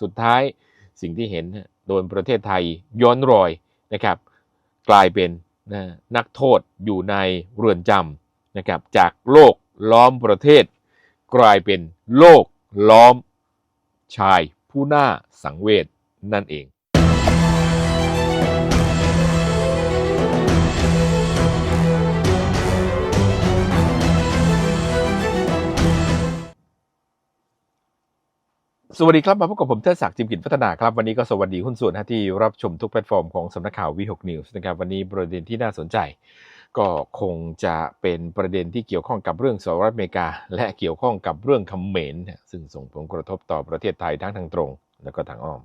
สุดท้ายสิ่งที่เห็นโดนประเทศไทยย้อนรอยนะครับ กลายเป็นนะนักโทษอยู่ในเรือนจำนะครับ จากโลกล้อมประเทศ กลายเป็นโลกล้อมชายผู้น่าสังเวชนั่นเอง สวัสดีครับ มาพบกับผมเทิดศักดิ์จิมกิจพัฒนาครับ วันนี้ก็สวัสดีหุ้นส่วนที่รับชมทุกแพลตฟอร์มของสำนักข่าววีหกนิวส์นะครับ วันนี้ประเด็นที่น่าสนใจ ก็คงจะเป็นประเด็นที่เกี่ยวข้องกับเรื่องสหรัฐอเมริกา และเกี่ยวข้องกับเรื่องคำเขมนนซึ่งส่งผลกระทบต่อประเทศไทยทั้งทางตรง และก็ทางอ้อม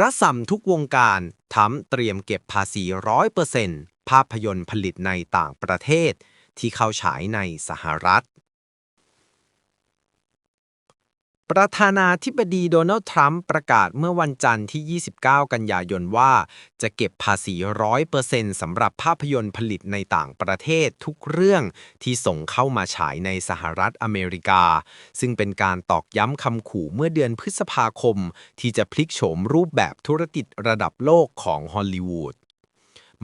รัศมทุกวงการทำเตรียมเก็บภาษีร้อยเปอร์เซ็นต์ภาพยนตร์ผลิตในต่างประเทศ ที่เข้าฉายในสหรัฐ ประธานาธิบดีโดนัลด์ทรัมป์ประกาศเมื่อวันจันทร์ที่ 29 กันยายนว่า จะเก็บภาษีร้อยเปอร์เซ็นต์สำหรับภาพยนตร์ผลิตในต่างประเทศทุกเรื่องที่ส่งเข้ามาฉายในสหรัฐอเมริกา ซึ่งเป็นการตอกย้ำคำขู่เมื่อเดือนพฤษภาคม ที่จะพลิกโฉมรูปแบบธุรกิจระดับโลกของฮอลลีวูด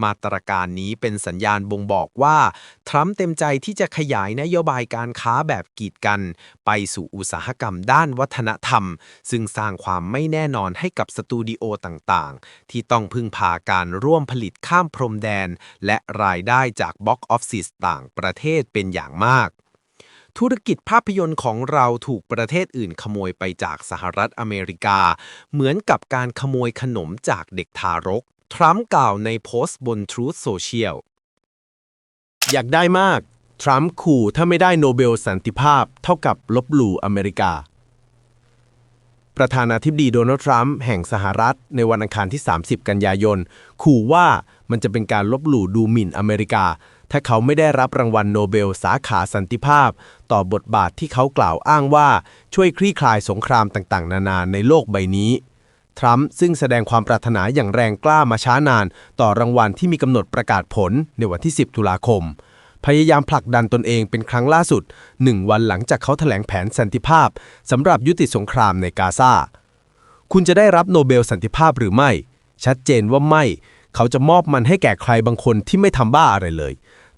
มาตรการนี้เป็นสัญญาณบ่งบอกว่า ทรัมป์เต็มใจที่จะขยายนโยบายการค้าแบบกีดกัน ไปสู่อุตสาหกรรมด้านวัฒนธรรม ซึ่งสร้างความไม่แน่นอนให้กับสตูดิโอต่างๆ ที่ต้องพึ่งพาการร่วมผลิตข้ามพรมแดน และรายได้จากบ็อกออฟฟิศต่างประเทศเป็นอย่างมากธุรกิจภาพยนตร์ของเราถูกประเทศอื่นขโมยไปจากสหรัฐอเมริกา เหมือนกับการขโมยขนมจากเด็กทารก ทรัมป์กล่าวในโพสต์บน Truth Social อยากได้มาก ทรัมป์ขู่ถ้าไม่ได้โนเบลสันติภาพเท่ากับลบหลู่อเมริกา ประธานาธิบดีโดนัลด์ทรัมป์แห่งสหรัฐในวันอังคารที่ 30 กันยายน ขู่ว่ามันจะเป็นการลบหลู่ดูหมิ่นอเมริกา ถ้าเขาไม่ได้รับรางวัลโนเบลสาขาสันติภาพ ต่อบทบาทที่เขากล่าวอ้างว่าช่วยคลี่คลายสงครามต่างๆ นานาในโลกใบนี้ ทรัมป์ซึ่งแสดงความปรารถนาอย่างแรงกล้ามาช้านาน ต่อรางวัลที่มีกำหนดประกาศผลในวันที่ 10 ตุลาคม พยายามผลักดันตนเองเป็นครั้งล่าสุดหนึ่งวันหลังจากเขาแถลงแผนสันติภาพสำหรับยุติสงครามในกาซาคุณจะได้รับโนเบลสันติภาพหรือไม่ ชัดเจนว่าไม่ เขาจะมอบมันให้แก่ใครบางคนที่ไม่ทำบ้าอะไรเลย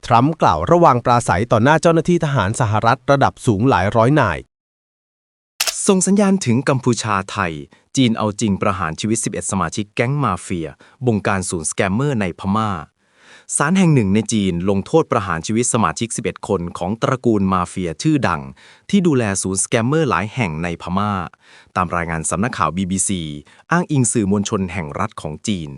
ทรัมป์กล่าวระหว่างปราศัยต่อหน้าเจ้าหน้าที่ทหารสหรัฐระดับสูงหลายร้อยนาย ส่งสัญญาณถึงกัมพูชาไทย จีนเอาจริงประหารชีวิต 11 สมาชิกแก๊งมาเฟีย บงการศูนย์สแกมเมอร์ในพม่าศาลแห่งหนึ่งในจีนลงโทษประหารชีวิตสมาชิก 11 คนของตระกูลมาเฟียชื่อดัง ที่ดูแลศูนย์สแกมเมอร์หลายแห่งในพม่า ตามรายงานสำนักข่าว BBC อ้างอิงสื่อมวลชนแห่งรัฐของจีน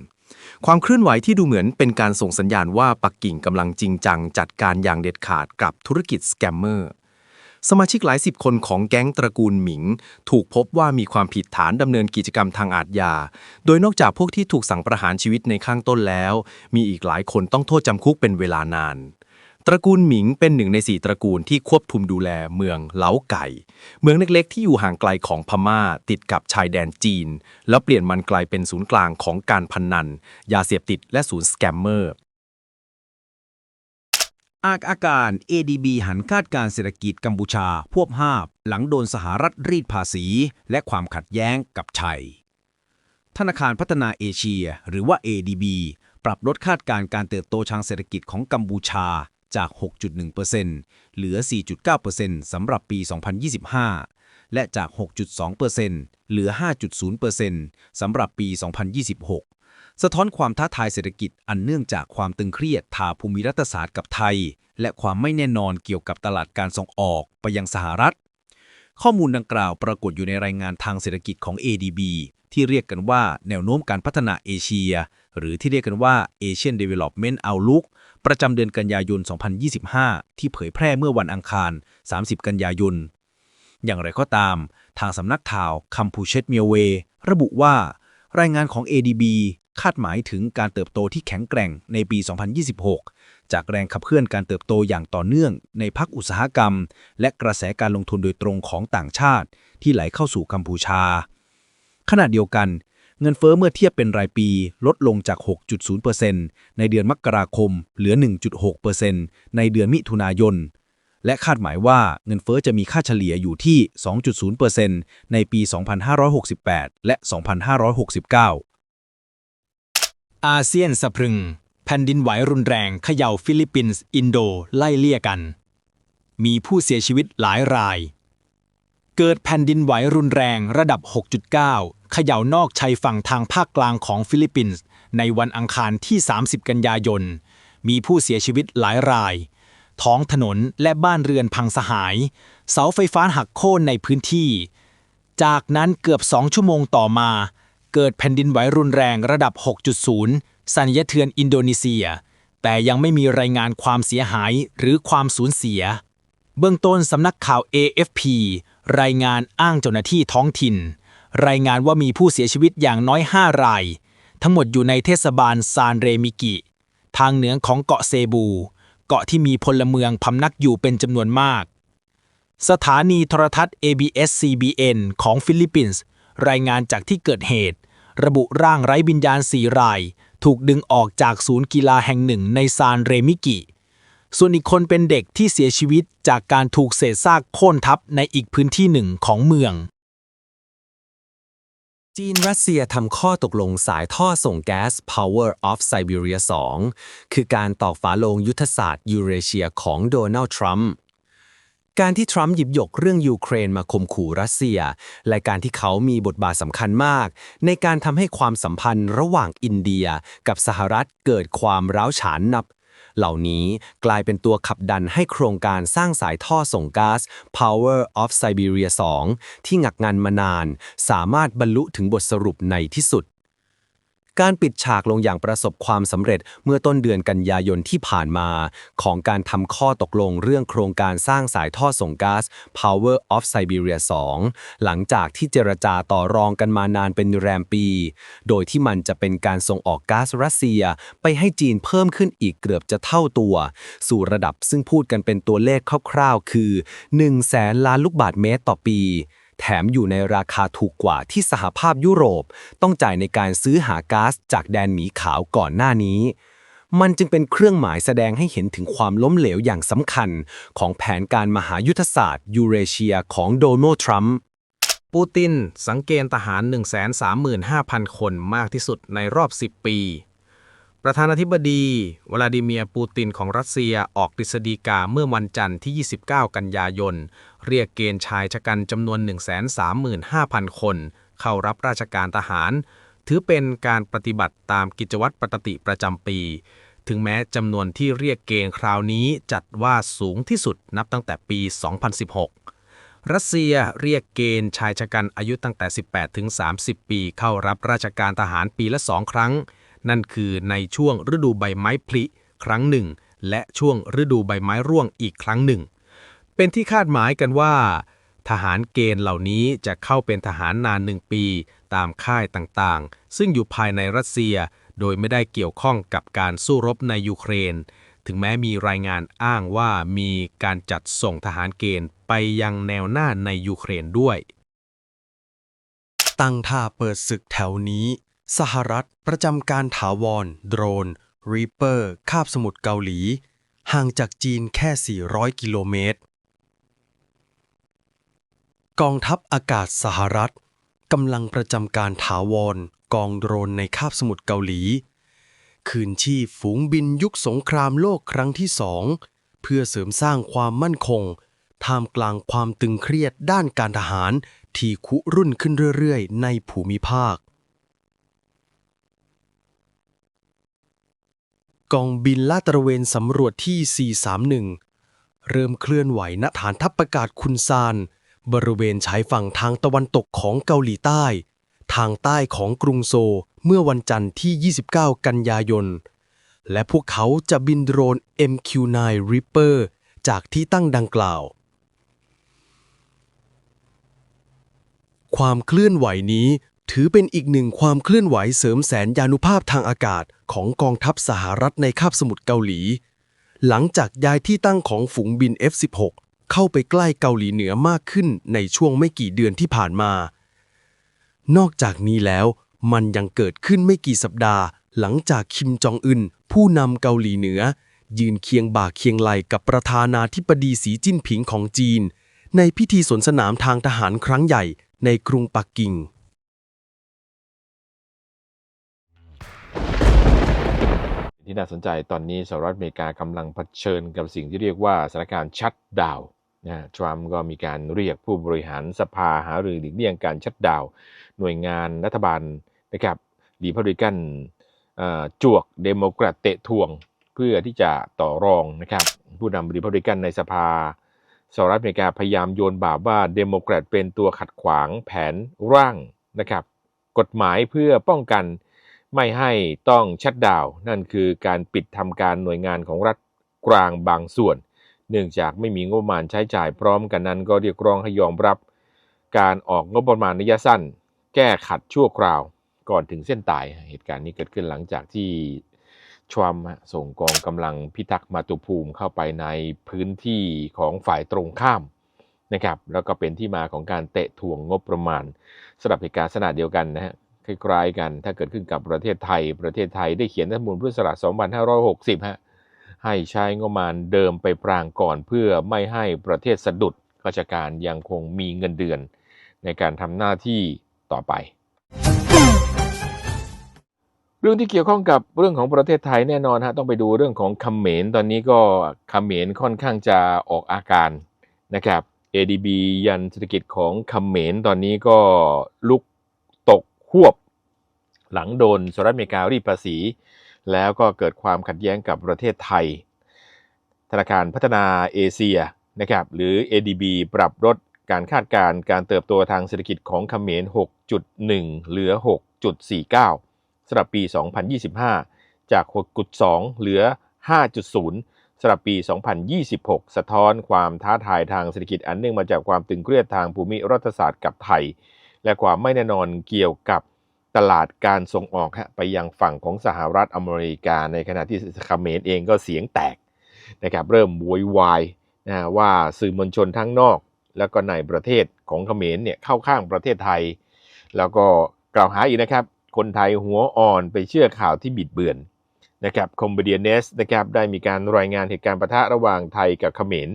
ความเคลื่อนไหวที่ดูเหมือนเป็นการส่งสัญญาณว่าปักกิ่งกำลังจริงจังจัดการอย่างเด็ดขาดกับธุรกิจสแกมเมอร์ สมาชิกหลายสิบคนของแก๊งตระกูลหมิง ถูกพบว่ามีความผิดฐานดำเนินกิจกรรมทางอาทยาโดยนอกจากพวกที่ถูกสั่งประหารชีวิตในข้างต้นแล้ว มีอีกหลายคนต้องโทษจำคุกเป็นเวลานาน ตระกูลหมิงเป็นหนึ่งในสี่ตระกูลที่ควบคุมดูแลเมืองเล้าไก่ เมืองเล็กๆ ที่อยู่ห่างไกลของพม่าติดกับชายแดนจีน แล้วเปลี่ยนมันกลายเป็นศูนย์กลางของการพนนัน ยาเสพติดและศูนย์สแกมเมอร์ อากอาการ ADB หันคาดการเศรษฐกิจกัมพูชา พวบห้าบหลังโดนสหรัฐรีดภาษี และความขัดแย้งกับไทยธนาคารพัฒนาเอเชีย หรือว่า ADB ปรับลดคาดการการเติบโตทางเศรษฐกิจของกัมพูชาจาก 6.1%เหลือ 4.9%สำหรับปี 2025 และจาก 6.2%เหลือ 5.0%สำหรับปี 2026 สะท้อนความท้าทายเศรษฐกิจอันเนื่องจากความตึงเครียดทางภูมิรัฐศาสตร์กับไทย และความไม่แน่นอนเกี่ยวกับตลาดการส่งออกไปยังสหรัฐ ข้อมูลดังกล่าวปรากฏอยู่ในรายงานทางเศรษฐกิจของ ADB ที่เรียกกันว่าแนวโน้มการพัฒนาเอเชีย หรือที่เรียกกันว่า Asian Development Outlook ประจำเดือนกันยายน 2025 ที่เผยแพร่เมื่อวันอังคาร 30 กันยายน อย่างไรก็ตาม ทางสำนักข่าวคัมพูเชตเมียเว ระบุว่า รายงานของ ADB คาดหมายถึงการเติบโตที่แข็งแกร่งในปี 2026 จากแรงขับเคลื่อนการเติบโตอย่างต่อเนื่องในภาคอุตสาหกรรม และกระแสการลงทุนโดยตรงของต่างชาติ ที่ไหลเข้าสู่กัมพูชา ขณะเดียวกัน เงินเฟอ้อเมื่อเทียบเป็นรายปีลดลงจาก 6.0%ในเดือนมกราคม เหลือ 1.6%ในเดือนมิถุนายนและคาดหมายว่าเงินเฟ้อจะมีค่าเฉลี่ยอยู่ที่ 2.0%ในปี 2568 และ 2569 อาเซียนสะพรึง แผ่นดินไหวรุนแรงเขย่าฟิลิปปินส์อินโดไล่เลี่ยกัน มีผู้เสียชีวิตหลายราย เกิดแผ่นดินไหวรุนแรงระดับ 6.9 เขย่านอกชายฝั่งทางภาคกลางของฟิลิปปินส์ในวันอังคารที่ 30 กันยายน มีผู้เสียชีวิตหลายราย ท้องถนนและบ้านเรือนพังสหาย เสาไฟฟ้าหักโค่นในพื้นที่ จากนั้นเกือบ2ชั่วโมงต่อมา เกิดแผ่นดินไหวรุนแรงระดับ 6.0 สั่นสะเทือนอินโดนีเซีย แต่ยังไม่มีรายงานความเสียหายหรือความสูญเสีย เบื้องต้นสำนักข่าว AFP รายงานอ้างเจ้าหน้าที่ท้องถิ่น รายงานว่ามีผู้เสียชีวิตอย่างน้อย 5 ราย ทั้งหมดอยู่ในเทศบาลซานเรมิกิ ทางเหนือของเกาะเซบู เกาะที่มีพลเมืองพำนักอยู่เป็นจำนวนมาก สถานีโทรทัศน์ ABS-CBN ของฟิลิปปินส์ รายงานจากที่เกิดเหตุ ระบุร่างไร้วิญญาณสี่ราย ถูกดึงออกจากศูนย์กีฬาแห่งหนึ่งในซานเรมิกิ ส่วนอีกคนเป็นเด็กที่เสียชีวิตจากการถูกเศษซากโค่นทับในอีกพื้นที่หนึ่งของเมือง จีนรัสเซียทำข้อตกลงสายท่อส่งแก๊ส Power of Siberia 2 คือการตอกฝาโลงยุทธศาสตร์ยูเรเชียของโดนัลด์ทรัมป์ การที่ทรัมป์หยิบยกเรื่องยูเครนมาข่มขู่รัสเซีย และการที่เขามีบทบาทสำคัญมาก ในการทำให้ความสัมพันธ์ระหว่างอินเดียกับสหรัฐเกิดความร้าวฉานนับ เหล่านี้กลายเป็นตัวขับดันให้โครงการสร้างสายท่อส่งก๊าซ Power of Siberia 2 ที่หงักงันมานาน สามารถบรรลุถึงบทสรุปในที่สุด การปิดฉากลงอย่างประสบความสำเร็จเมื่อต้นเดือนกันยายนที่ผ่านมา ของการทำข้อตกลงเรื่องโครงการสร้างสายท่อส่งก๊าซ Power of Siberia 2 หลังจากที่เจรจาต่อรองกันมานานเป็นแรมปี โดยที่มันจะเป็นการส่งออกก๊าซรัสเซีย ไปให้จีนเพิ่มขึ้นอีกเกือบจะเท่าตัว สู่ระดับซึ่งพูดกันเป็นตัวเลขคร่าวๆ คือ1แสนล้านลูกบาทเมตรต่อปี แถมอยู่ในราคาถูกกว่าที่สหภาพยุโรป ต้องจ่ายในการซื้อหาก๊าซจากแดนหมีขาวก่อนหน้านี้ มันจึงเป็นเครื่องหมายแสดงให้เห็นถึงความล้มเหลวอย่างสำคัญ ของแผนการมหายุทธศาสตร์ยูเรเชียของโดนัลด์ทรัมป์ปูติน สังเกณฑ์ทหาร 135,000 คนมากที่สุดในรอบ 10 ปี ประธานาธิบดีวลาดิเมียร์ปูตินของรัสเซียออกกฤษฎีกาเมื่อวันจันทร์ที่ 29 กันยายน เรียกเกณฑ์ชายชะกันจำนวน 135,000 คน เข้ารับราชการทหาร ถือเป็นการปฏิบัติตามกิจวัตรปกติประจำปี ถึงแม้จำนวนที่เรียกเกณฑ์คราวนี้จัดว่าสูงที่สุดนับตั้งแต่ปี 2016 รัสเซียเรียกเกณฑ์ชายชะกันอายุตั้งแต่ 18 ถึง 30 ปี เข้ารับราชการทหารปีละสองครั้ง นั่นคือในช่วงฤดูใบไม้ผลิครั้งหนึ่ง และช่วงฤดูใบไม้ร่วงอีกครั้งหนึ่ง เป็นที่คาดหมายกันว่า ทหารเกณฑ์เหล่านี้จะเข้าเป็นทหารนานหนึ่งปี ตามค่ายต่างๆ ซึ่งอยู่ภายในรัสเซีย โดยไม่ได้เกี่ยวข้องกับการสู้รบในยูเครน ถึงแม้มีรายงานอ้างว่ามีการจัดส่งทหารเกณฑ์ไปยังแนวหน้าในยูเครนด้วย ตั้งท่าเปิดศึกแถวนี้ สหรัฐประจำการถาวร โดรนรีเปอร์ คาบสมุทรเกาหลี ห่างจากจีนแค่ 400 กิโลเมตร กองทัพอากาศสหรัฐกำลังประจำการถาวรกองโดรนในคาบสมุทรเกาหลี คืนชีพฝูงบินยุคสงครามโลกครั้งที่สองเพื่อเสริมสร้างความมั่นคง ท่ามกลางความตึงเครียดด้านการทหารที่คุรุ่นขึ้นเรื่อยๆ ในภูมิภาค กองบินลาดตระเวนสำรวจที่ 431 เริ่มเคลื่อนไหวณฐานทัพประกาศคุนซาน บริเวณชายฝั่งทางตะวันตกของเกาหลีใต้ ทางใต้ของกรุงโซลเมื่อวันจันทร์ที่ 29 กันยายน และพวกเขาจะบินโดรน MQ-9 Reaper จากที่ตั้งดังกล่าว ความเคลื่อนไหวนี้ถือเป็นอีกหนึ่งความเคลื่อนไหวเสริมแสนยานุภาพทางอากาศของกองทัพสหรัฐในคาบสมุทรเกาหลี หลังจากย้ายที่ตั้งของฝูงบิน F-16 เข้าไปใกล้เกาหลีเหนือมากขึ้นในช่วงไม่กี่เดือนที่ผ่านมา นอกจากนี้แล้วมันยังเกิดขึ้นไม่กี่สัปดาห์ หลังจากคิมจองอึนผู้นำเกาหลีเหนือ ยืนเคียงบ่าเคียงไหลกับประธานาธิบดีสีจิ้นผิงของจีน ในพิธีสวนสนามทางทหารครั้งใหญ่ในกรุงปักกิ่งที่น่าสนใจตอนนี้สหรัฐอเมริกากำลังเผชิญกับสิ่งที่เรียกว่าสถานการณ์ชัดดาว นะทรัมป์ก็มีการเรียกผู้บริหารสภาหารือหลีกเลี่ยงการชัดดาวหน่วยงานรัฐบาลนะครับรีพับลิกันจวกเดโมแครตเตะทวง เพื่อที่จะต่อรองนะครับผู้นำรีพับลิกันในสภาสหรัฐอเมริกาพยายามโยนบาปว่าเดโมแครตเป็นตัวขัดขวางแผนร่างนะครับกฎหมายเพื่อป้องกันไม่ให้ต้องชัดดาว นั่นคือการปิดทำการหน่วยงานของรัฐกลางบางส่วน เนื่องจากไม่มีงบประมาณใช้จ่ายพร้อมกันนั้น ก็เรียกร้องให้ยอมรับ การออกงบประมาณระยะสั้น แก้ขัดชั่วคราว ก่อนถึงเส้นตายเหตุการณ์นี้เกิดขึ้นหลังจากที่ทรัมส่งกองกำลังพิทักษ์มาตุภูมิเข้าไปในพื้นที่ของฝ่ายตรงข้ามนะครับแล้วก็เป็นที่มาของการเตะถ่วงงบประมาณสำหรับเหตุการณ์ลักษณะเดียวกันนะฮะคล้ายๆกันถ้าเกิดขึ้นกับประเทศไทย ประเทศไทยได้เขียนรัฐมนูญพุทธศักราช2560ฮะ ให้ใช้งบประมาณเดิมไปปรางก่อนเพื่อไม่ให้ประเทศสะดุดราชการยังคงมีเงินเดือน ในการทำหน้าที่ต่อไป เรื่องที่เกี่ยวข้องกับเรื่องของประเทศไทยแน่นอนฮะต้องไปดูเรื่องของเขมรตอนนี้ก็เขมรค่อนข้างจะออกอาการนะครับ ADB ยันเศรษฐกิจของเขมรตอนนี้ก็ลุกตกหวบ หลังโดนสหรัฐอเมริการีดภาษี แล้วก็เกิดความขัดแย้งกับประเทศไทย ธนาคารพัฒนาเอเชียนะครับหรือ ADB ปรับลดการคาดการณ์การเติบโตทางเศรษฐกิจของเขมร 6.1 เหลือ 6.49สำหรับปี 2025 จาก 6.2 เหลือ 5.0สำหรับปี 2026 สะท้อนความท้าทายทางเศรษฐกิจอันเนื่องมาจากความตึงเครียดทางภูมิรัฐศาสตร์กับไทย และความไม่แน่นอนเกี่ยวกับ ตลาดการส่งออกฮะไปยังฝั่งของสหรัฐอเมริกา ในขณะที่เขมรเองก็เสียงแตกนะครับเริ่มโวยวายนะว่าสื่อมวลชนทั้งนอก แล้วก็ในประเทศของเขมรเนี่ยเข้าข้างประเทศไทย แล้วก็กล่าวหาอีกนะครับ คนไทยหัวอ่อนไปเชื่อข่าวที่บิดเบือนนะครับคอมเบเดียเนสนะครับได้มีการรายงานเหตุการณ์ปะทะระหว่างไทยกับเขมร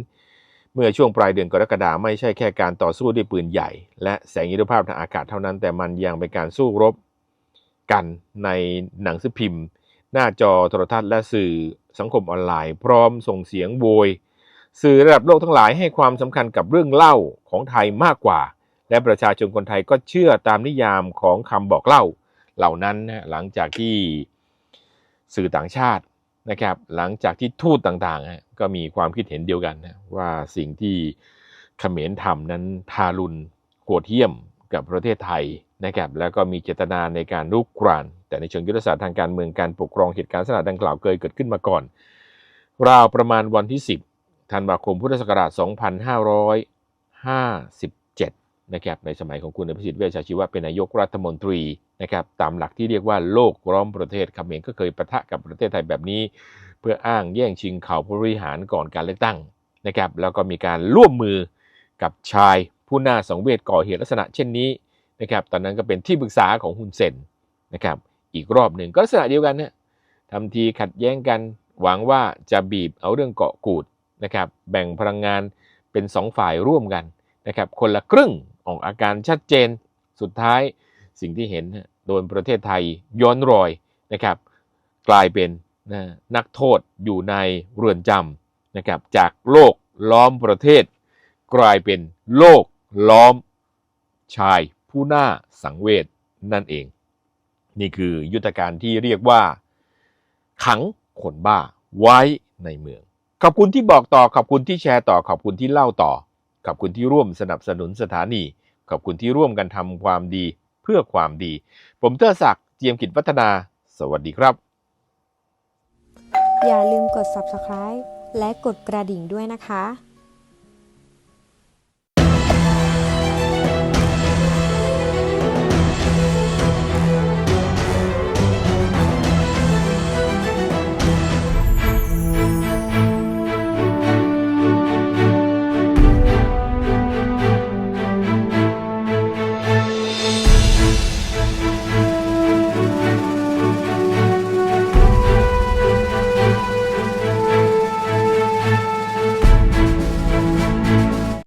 เมื่อช่วงปลายเดือนกรกฎาคมไม่ใช่แค่การต่อสู้ด้วยปืนใหญ่ และแสงยุทธภาพทางอากาศเท่านั้นแต่มันยังเป็นการสู้รบ กันในหนังสือพิมพ์ หน้าจอโทรทัศน์และสื่อสังคมออนไลน์ พร้อมส่งเสียงโวย สื่อระดับโลกทั้งหลายให้ความสำคัญกับเรื่องเล่าของไทยมากกว่า และประชาชนคนไทยก็เชื่อตามนิยามของคำบอกเล่า เหล่านั้นหลังจากที่สื่อต่างชาตินะครับ หลังจากที่ทูตต่างๆ ก็มีความคิดเห็นเดียวกันนะว่าสิ่งที่เขมรทำนั้นทารุณโหดเหี้ยมกับประเทศไทย นะครับแล้วก็มีเจตนาในการลุกราน แต่ในเชิงยุทธศาสตร์ทางการเมืองการปกครองเหตุการณ์ลักษณะดังกล่าวเคยเกิดขึ้นมาก่อน ราวประมาณวันที่ 10 ธันวาคมพุทธศักราช 2557 นะครับในสมัยของคุณอภิสิทธิ์เวชชาชีวะเป็นนายกรัฐมนตรีนะครับตามหลักที่เรียกว่าโลกล้อมประเทศเขมรก็เคยประทะกับประเทศไทยแบบนี้ เพื่ออ้างแย่งชิงข่าวผู้บริหารก่อนการเลือกตั้งนะครับแล้วก็มีการร่วมมือกับชายผู้น่าสังเวชก่อเหตุลักษณะเช่นนี้ นะครับตอนนั้นก็เป็นที่ปรึกษาของฮุนเซนนะครับอีกรอบหนึ่งก็ลักษณะเดียวกันนะทำทีขัดแย้งกันหวังว่าจะบีบเอาเรื่องเกาะกูดนะครับแบ่งพลังงานเป็นสองฝ่ายร่วมกันนะครับคนละครึ่งออกอาการชัดเจนสุดท้ายสิ่งที่เห็นโดนประเทศไทยย้อนรอยนะครับกลายเป็นนะนักโทษอยู่ในเรือนจำนะครับจากโลกล้อมประเทศ กลายเป็นโลกล้อมชาย ผู้น่าสังเวชนั่นเอง นี่คือยุทธการที่เรียกว่า ขังคนบ้าไว้ในเมือง ขอบคุณที่บอกต่อขอบคุณที่แชร์ต่อขอบคุณที่เล่าต่อ ขอบคุณที่ร่วมสนับสนุนสถานี ขอบคุณที่ร่วมกันทำความดีเพื่อความดี ผมเตอร์ศักดิ์เจียมกิจวัฒนา สวัสดีครับ อย่าลืมกด subscribe และกดกระดิ่งด้วยนะคะ